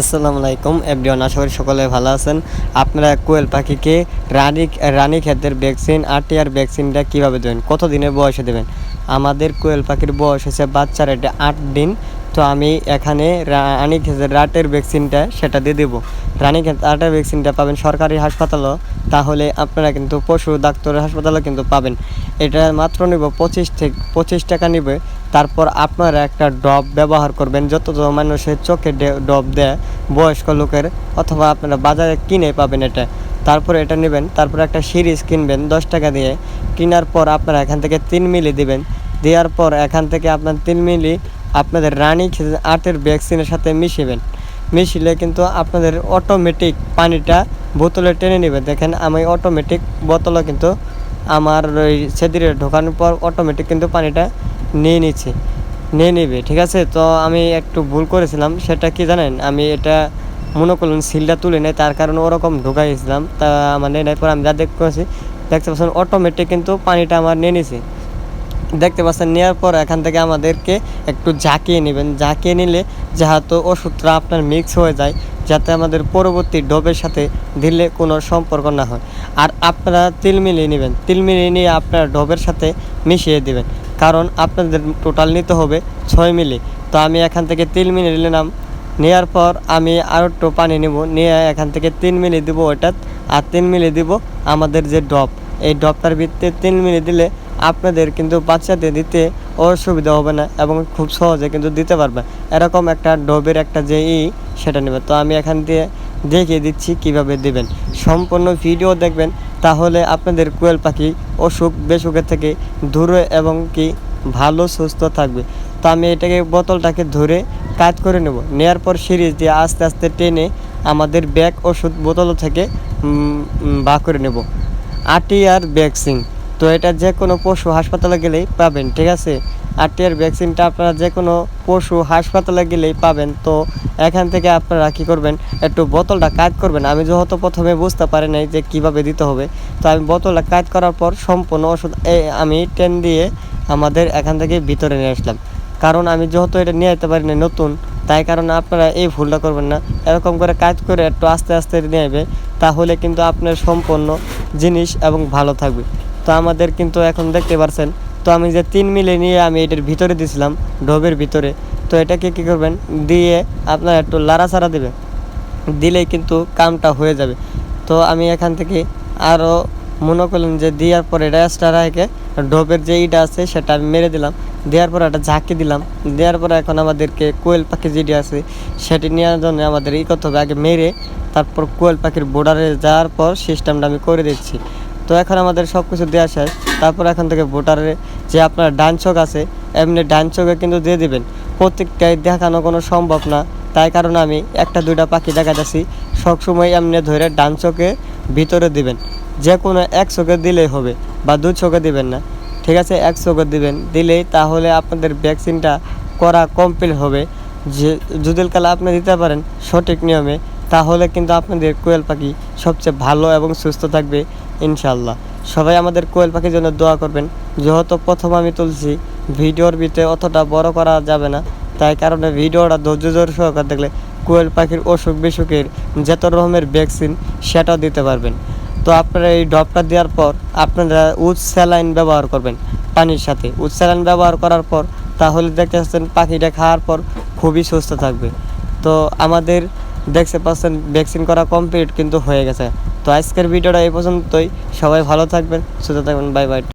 আসসালামু আলাইকুম, এভরিওয়ান আশা করি সকলে ভালো আছেন। আপনারা কোয়েল পাখিকে রানী রানী ক্ষেতের ভ্যাকসিন, আরটিআর ভ্যাকসিনটা কীভাবে দেবেন? কত দিনের বয়সে দেবেন? আমাদের কোয়েল পাখির বয়স হচ্ছে বাচ্চার এটা আট দিন। তো আমি এখানে রানী ক্ষেতের রাটের ভ্যাকসিনটা সেটা দিয়ে দেবো। রানী ক্ষেত আটের ভ্যাকসিনটা পাবেন সরকারি হাসপাতালও। তাহলে আপনারা কিন্তু পশু ডাক্তারের হাসপাতালও কিন্তু পাবেন। এটা মাত্র নেব পঁচিশ থেকে পঁচিশ টাকা নেবে। তারপর আপনারা একটা ডব ব্যবহার করবেন যত মানুষের চোখে ডব দেয়, বয়স্ক লোকের, অথবা আপনারা বাজারে কিনে পাবেন এটা। তারপরে এটা নেবেন, তারপর একটা সিরিজ কিনবেন, দশ টাকা দিয়ে। কেনার পর আপনারা এখান থেকে তিন মিলি দিবেন। দেওয়ার পর এখান থেকে আপনার তিন মিলি আপনাদের রানী আটের ভ্যাকসিনের সাথে মিশিবেন। মিশিলে কিন্তু আপনাদের অটোমেটিক পানিটা বোতলে টেনে নেবে। দেখেন, আমি অটোমেটিক বোতলে কিন্তু আমার ওই সেদিরে ঢোকানোর পর অটোমেটিক কিন্তু পানিটা নিয়ে নিচ্ছে, নিয়ে নেবে, ঠিক আছে? তো আমি একটু ভুল করেছিলাম, সেটা কি জানেন? আমি এটা মনে করলেন সিলটা তুলে নেয় তার কারণে ওরকম ঢুকাইছিলাম তা মানে নেই পর আমি যা দেখতে পাচ্ছি দেখতে পাচ্ছেন অটোমেটিক কিন্তু পানিটা আমার নিয়ে নিছে দেখতে পাচ্ছেন, নেওয়ার পর এখান থেকে আমাদেরকে একটু ঝাঁকিয়ে নেবেন। ঝাঁকিয়ে নিলে যেহেতু ওষুধটা আপনার মিক্স হয়ে যায়, যাতে আমাদের পরবর্তী ডোবের সাথে দিলে কোনো সম্পর্ক না হয়। আর আপনারা তিল মিলিয়ে নেবেন। তিল মিলিয়ে নিয়ে আপনারা ডবের সাথে মিশিয়ে দেবেন। কারণ আপনাদের টোটাল নিতে হবে ছয় মিলি। তো আমি এখান থেকে তিন মিলি নিলাম। নেওয়ার পর আমি আরও একটু পানি নেব। নিয়ে এখান থেকে তিন মিলি দেবো ওটা আর তিন মিলি দিব আমাদের যে ডব এই ডবটার ভিত্তিতে তিন মিলি দিলে আপনাদের কিন্তু বাচ্চাদের দিতে অসুবিধা হবে না এবং খুব সহজে কিন্তু দিতে পারবে। এরকম একটা ডবের একটা যে ই, সেটা নেবে। তো আমি এখান দিয়ে দেখিয়ে দিচ্ছি কীভাবে দেবেন। সম্পূর্ণ ভিডিও দেখবেন, তাহলে আপনাদের কোয়েল পাখি অসুখ বেসুখের থেকে দূরে এবং কি ভালো, সুস্থ থাকবে। তো আমি এটাকে বোতলটাকে ধরে কাজ করে নেব। নেয়ার পর সিরিজ দিয়ে আস্তে আস্তে টেনে আমাদের ব্যাগ ওষুধ বোতল থেকে বা করে নেব। আটি আর ভ্যাকসিন। তো এটা যে কোনো পশু হাসপাতালে গেলেই পাবেন, ঠিক আছে? আটিয়ার ভ্যাকসিনটা আপনারা যে কোনো পশু হাসপাতালে গেলেই পাবেন। তো এখান থেকে আপনারা কী করবেন? একটু বোতলটা কাজ করবেন। আমি যেহেতু প্রথমে বুঝতে পারি নাই যে কীভাবে দিতে হবে, তো আমি বোতলটা কাজ করার পর সম্পূর্ণ ওষুধ আমি টেন দিয়ে আমাদের এখান থেকে ভিতরে নিয়ে আসলাম। কারণ আমি যেহেতু এটা নিয়ে যেতে পারি না নতুন, তাই কারণে আপনারা এই ভুলটা করবেন না। এরকম করে কাজ করে একটু আস্তে আস্তে নিয়ে যাবে তাহলে কিন্তু আপনার সম্পূর্ণ জিনিস এবং ভালো থাকবে। তো আমাদের কিন্তু এখন দেখতে পারছেন তো আমি যে তিন মিলে নিয়ে আমি এটার ভিতরে দিয়েছিলাম ডবের ভিতরে। তো এটাকে কী করবেন? দিয়ে আপনার একটু লাড়াচাড়া দেবেন। দিলেই কিন্তু কামটা হয়ে যাবে। তো আমি এখান থেকে আরও মনে করলেন যে দেওয়ার পরে রেস্টার রেখে ডোবের যে ইটা আছে সেটা আমি মেরে দিলাম। দেওয়ার পরে একটা ঝাঁকি দিলাম। দেওয়ার পরে এখন আমাদেরকে কোয়েল পাখি যেটি আছে, সেটি নেওয়ার জন্য আমাদের ই করতে হবে আগে মেরে, তারপর কোয়েল পাখির বোর্ডারে যাওয়ার পর সিস্টেমটা আমি করে দিচ্ছি। তো এখন আমাদের সব কিছু দেওয়া শেষ। তারপর এখন থেকে ভোটারে যে আপনার ডান চোখ আছে, এমনি ডান চোখে কিন্তু দিয়ে দিবেন। প্রত্যেকটাই দেখানো কোনো সম্ভব না। তাই কারণে আমি একটা, দুইটা পাখি দেখা যাচ্ছি সবসময় এমনি ধরে ডান চোখে ভিতরে দিবেন। যে কোনো এক চোখে দিলেই হবে বা দু চোখে দিবেন না। ঠিক আছে, এক চোখে দিবেন। দিলেই তাহলে আপনাদের ভ্যাকসিনটা করা কমপ্লিট হবে। যে যদি কালে আপনি দিতে পারেন সঠিক নিয়মে তাহলে কিন্তু আপনাদের কোয়েল পাখি সবচেয়ে ভালো এবং সুস্থ থাকবে ইনশাল্লাহ সবাই আমাদের কোয়েল পাখির জন্য দোয়া করবেন। যেহেতু প্রথম আমি তুলছি, ভিডিওর ভিতরে অতটা বড় করা যাবে না। তাই কারণে ভিডিওটা ধৈর্য ধরে সহকার দেখলে কোয়েল পাখির অসুখ বিসুখের যত রকমের ভ্যাকসিন সেটাও দিতে পারবেন। তো আপনারা এই ড্রপটা দেওয়ার পর আপনারা উচ স্যালাইন ব্যবহার করবেন পানির সাথে। উচ স্যালাইন ব্যবহার করার পর তাহলে দেখতে পাচ্ছেন পাখিটা খাওয়ার পর খুবই সুস্থ থাকবে। তো আমাদের দেখতে পাচ্ছেন ভ্যাকসিন করা কমপ্লিট কিন্তু হয়ে গেছে। তো আজকের ভিডিওটা এই পর্যন্তই। সবাই ভালো থাকবেন, সুস্থ থাকবেন বাই বাই